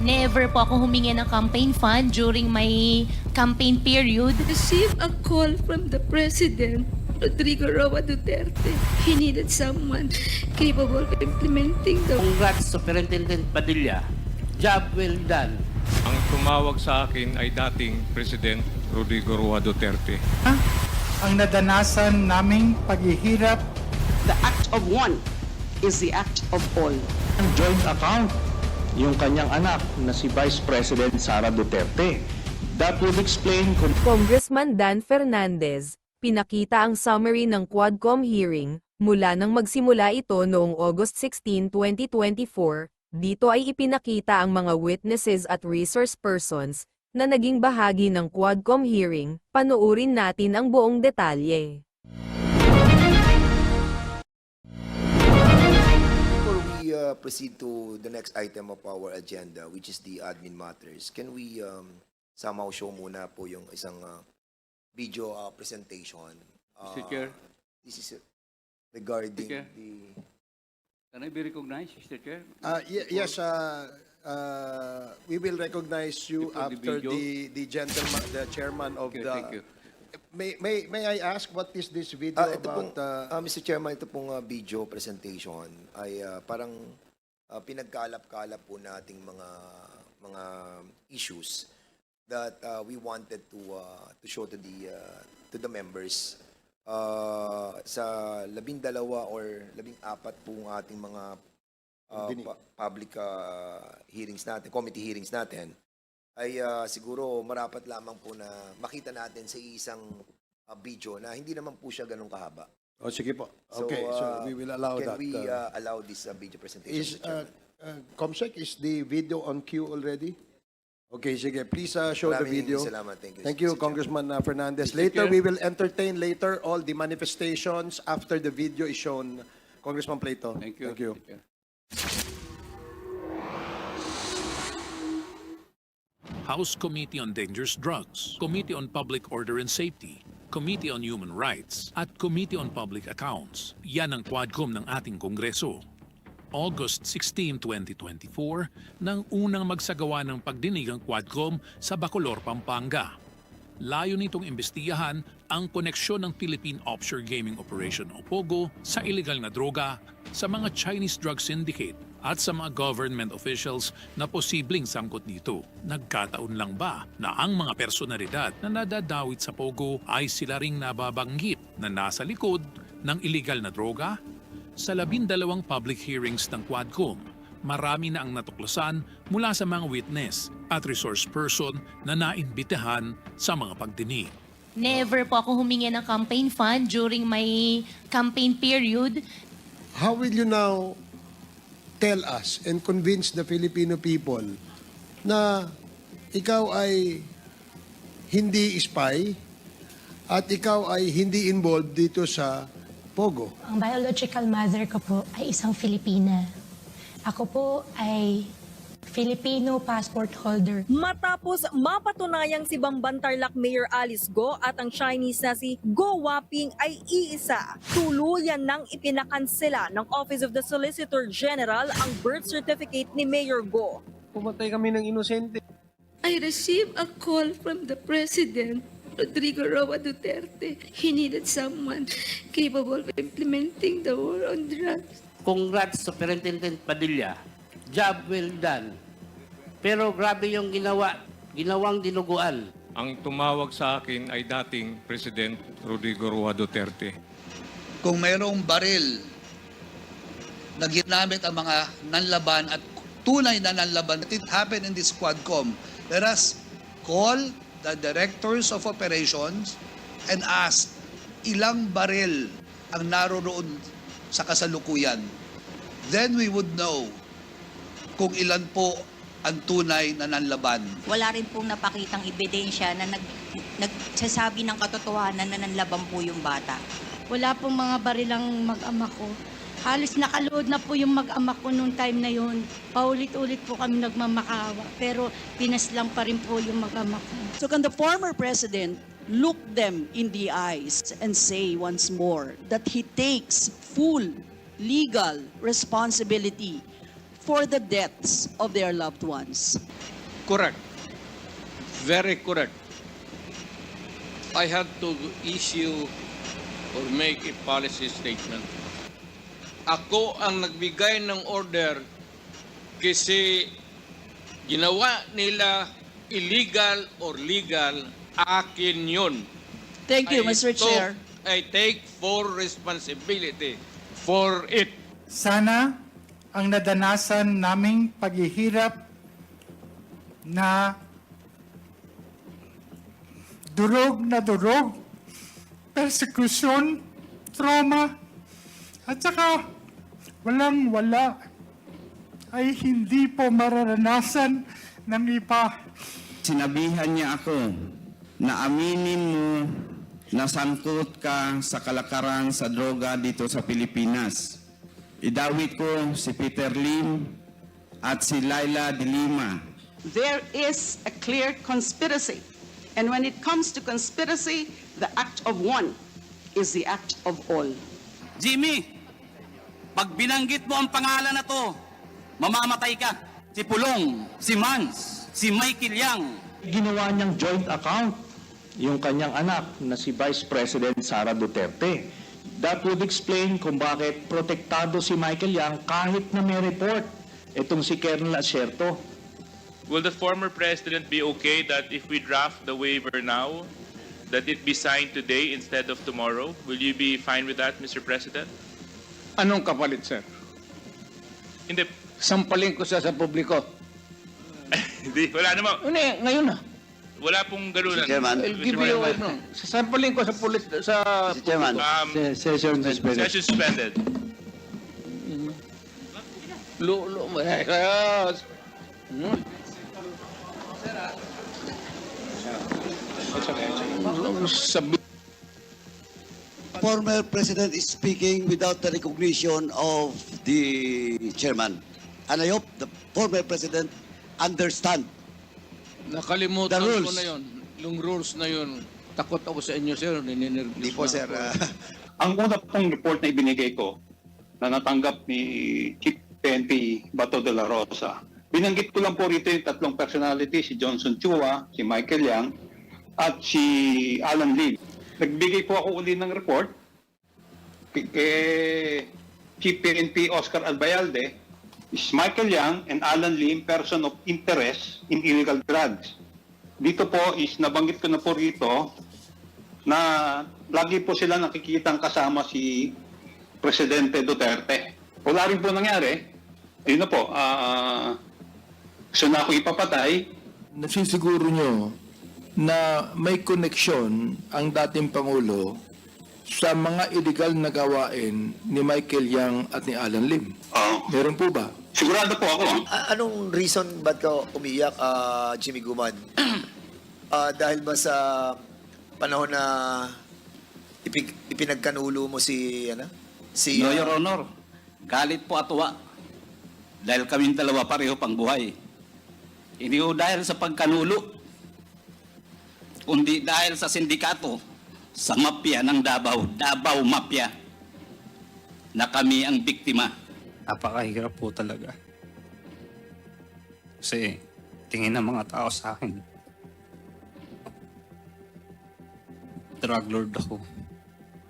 Never po ako humingi ng campaign fund during my campaign period. received a call from the President, Rodrigo Roa Duterte. He needed someone capable of implementing the Congrats, Superintendent Padilla. Job well done. Ang tumawag sa akin ay dating President Rodrigo Roa Duterte. ang nadanasan naming paghihirap The act of one is the act of all. Ang joint account, yung kanyang anak na si Vice President Sara Duterte. That would explain kung Congressman Dan Fernandez, pinakita ang summary ng Quadcom hearing mula nang magsimula ito noong August 16, 2024. Dito ay ipinakita ang mga witnesses at resource persons na naging bahagi ng Quadcom hearing. Panuurin natin ang buong detalye. Uh, proceed to the next item of our agenda, which is the admin matters, can we um, somehow show muna po yung isang uh, video uh, presentation? Uh, Mr. Chair. This is uh, regarding Mr. Chair. the... Can I be recognized, Mr. Chair? Uh, ye- yes, uh, uh, we will recognize you Before the after video? the, the gentleman, the chairman of Okay, the... thank you. May, may, may I ask what is this video Ah, ito pong, about? uh, ah, Mr. Chairman, ito pong uh, video presentation ay uh, parang uh, pinagkalap-kalap po nating mga mga issues that uh, we wanted to uh, to show to the uh, to the members uh, sa labing dalawa or labing apat pong ating mga uh, Dinig. pu- public uh, hearings natin, committee hearings natin ay uh, siguro marapat lamang po na makita natin sa isang uh, video na hindi naman po siya ganun kahaba. oh, sige po. So, Okay, so uh, we will allow can that. we uh, uh, allow this uh, video presentation? is, uh, uh, Comsec, is the video on cue already? Okay, sige. Please uh, show the Maraming video. salamat. Thank you, Thank you. Congressman uh, Fernandez. Later, we will entertain later all the manifestations after the video is shown. Congressman Plato. Thank you. Thank you. Mr. Chair. House Committee on Dangerous Drugs, Committee on Public Order and Safety, Committee on Human Rights, at Committee on Public Accounts. Yan ang quadcom ng ating Kongreso. August 16, 2024, nang unang magsagawa ng pagdinig ang quadcom sa Bacolor, Pampanga. Layo nitong imbestigahan ang koneksyon ng Philippine Offshore Gaming Operation o POGO sa ilegal na droga sa mga Chinese drug syndicate at sa mga government officials na posibleng sangkot dito. Nagkataon lang ba na ang mga personalidad na nadadawit sa POGO ay sila ring nababanggit na nasa likod ng ilegal na droga? Sa labindalawang public hearings ng Quadcom, marami na ang natuklasan mula sa mga witness at resource person na naimbitahan sa mga pagdinig. Never po ako humingi ng campaign fund during my campaign period. How will you now tell us and convince the Filipino people na ikaw ay hindi spy at ikaw ay hindi involved dito sa Pogo? Ang biological mother ko po ay isang Filipina. Ako po ay Filipino passport holder. Matapos mapatunayang si Bambantarlak Mayor Alice Go at ang Chinese na si Go Waping ay iisa, tuluyan nang ipinakansela ng Office of the Solicitor General ang birth certificate ni Mayor Go. Pumatay kami ng inosente. I received a call from the President, Rodrigo Roa Duterte. He needed someone capable of implementing the war on drugs. Congrats, Superintendent Padilla. Job well done. Pero grabe yung ginawa, ginawang dinuguan. Ang tumawag sa akin ay dating President Rodrigo Roa Duterte. Kung mayroong baril na ginamit ang mga nanlaban at tunay na nanlaban, it happened in this Quadcom. Let us call the directors of operations and ask ilang baril ang naroroon sa kasalukuyan. Then we would know kung ilan po ang tunay na nanlaban. Wala rin pong napakitang ebidensya na nag, nagsasabi ng katotohanan na nanlaban po yung bata. Wala pong mga barilang mag-ama ko. Halos nakalood na po yung mag-ama ko noong time na yun. Paulit-ulit po kami nagmamakawa. Pero pinaslang pa rin po yung mag-ama ko. So can the former president look them in the eyes and say once more that he takes full legal responsibility for the deaths of their loved ones. Correct. Very correct. I had to issue or make a policy statement. Ako ang nagbigay ng order kasi ginawa nila illegal or legal, akin yun. Thank you, I Mr. took- Chair. I take full responsibility for it. Sana ang nadanasan naming paghihirap na durog na durog, persecution, trauma, at saka walang wala ay hindi po mararanasan ng iba. Sinabihan niya ako na aminin mo na sangkot ka sa kalakaran sa droga dito sa Pilipinas. Idawit ko si Peter Lim at si Laila de Lima. There is a clear conspiracy. And when it comes to conspiracy, the act of one is the act of all. Jimmy, pag binanggit mo ang pangalan na to, mamamatay ka. Si Pulong, si Mans, si Michael Yang, Ginawa niyang joint account yung kanyang anak na si Vice President Sara Duterte. That would explain kung bakit protektado si Michael Yang kahit na may report itong si Colonel Asierto. Will the former president be okay that if we draft the waiver now, that it be signed today instead of tomorrow? Will you be fine with that, Mr. President? Anong kapalit, sir? Hindi, Sampalin ko siya sa publiko. hindi, wala naman. Hindi, ngayon na. Wala pong ganunan. I'll give you a, no. Sasampalin ko sa pulit, sa... Um, Session session suspended. Lu, lu, kaya... Sabi, Former President is speaking without the recognition of the chairman. And I hope the former President understand. Nakalimutan The ko na yun. Yung rules na yun. Takot ako sa inyo, sir. Nininirgis Hindi po, sir. ah, Ang una pong report na ibinigay ko na natanggap ni Chief PNP Bato de la Rosa, binanggit ko lang po rito yung tatlong personality, si Johnson Chua, si Michael Yang, at si Alan Lim. Nagbigay po ako uli ng report kay Chief PNP Oscar Albayalde, is Michael Yang and Alan Lim person of interest in illegal drugs. Dito po is nabanggit ko na po rito na lagi po sila nakikitang kasama si Presidente Duterte. Wala rin po nangyari. Yun na po, ah gusto na ako ipapatay, Nasisiguro nyo na may koneksyon ang dating Pangulo sa mga illegal na gawain ni Michael Yang at ni Alan Lim. ah, Meron po ba? sigurado po ako. A- anong reason ba't ka umiyak, ah, Jimmy Guman? Ah, dahil ba sa panahon na ipig, ipinagkanulo mo si, ano? Si, No, ah, Your Honor. Galit po atwa. Dahil kaming dalawa pareho pang buhay. Hindi ho dahil sa pagkanulo. Kundi dahil sa sindikato, sa mafia ng Davao, Davao Mafia, na kami ang biktima. Napakahirap po talaga. Kasi tingin ng mga tao sa akin, drug lord ako.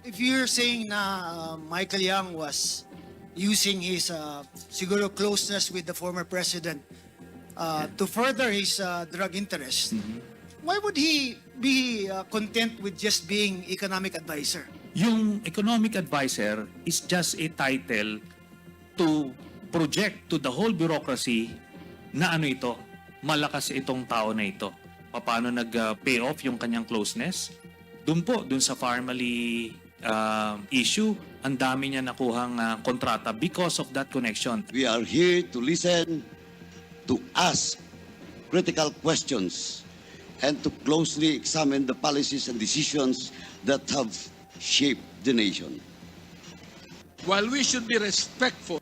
If you're saying na uh, Michael Yang was using his uh, siguro closeness with the former president uh, to further his uh, drug interest, why would he be uh, content with just being economic advisor? Yung economic advisor is just a title to project to the whole bureaucracy na ano ito, malakas itong tao na ito. Paano nag-pay off yung kanyang closeness? Doon po, doon sa family uh, issue, ang dami niya nakuhang uh, kontrata because of that connection. We are here to listen, to ask critical questions, and to closely examine the policies and decisions that have shaped the nation. While we should be respectful,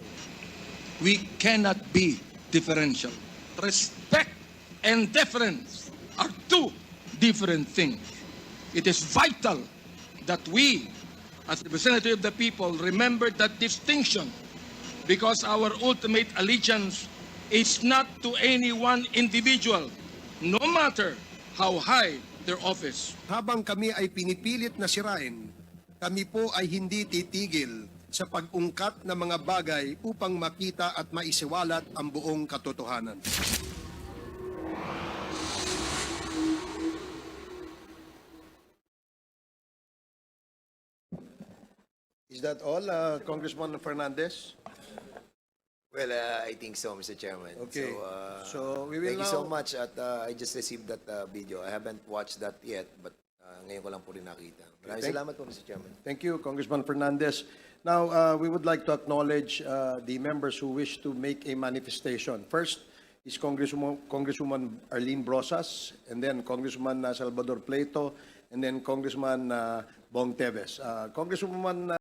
we cannot be differential. Respect and deference are two different things. It is vital that we, as representatives of the people, remember that distinction because our ultimate allegiance is not to any one individual, no matter how high their office. Habang kami ay pinipilit na sirain, kami po ay hindi titigil sa pag-ungkat ng mga bagay upang makita at maisiwalat ang buong katotohanan. Is that all, uh, Congressman Fernandez? Well, uh, I think so, Mr. Chairman. Okay. So, uh, So, we will thank you so much. At uh, I just received that uh, video. I haven't watched that yet, but uh, ngayon ko lang po rin nakita. Maraming Thank- salamat po, Mr. Chairman. Thank you, Congressman Fernandez. Now, uh, we would like to acknowledge uh, the members who wish to make a manifestation. First is Congresswoman, Congresswoman Arlene Brosas, and then Congressman uh, Salvador Plato, and then Congressman uh, Bong Teves. Uh, Congresswoman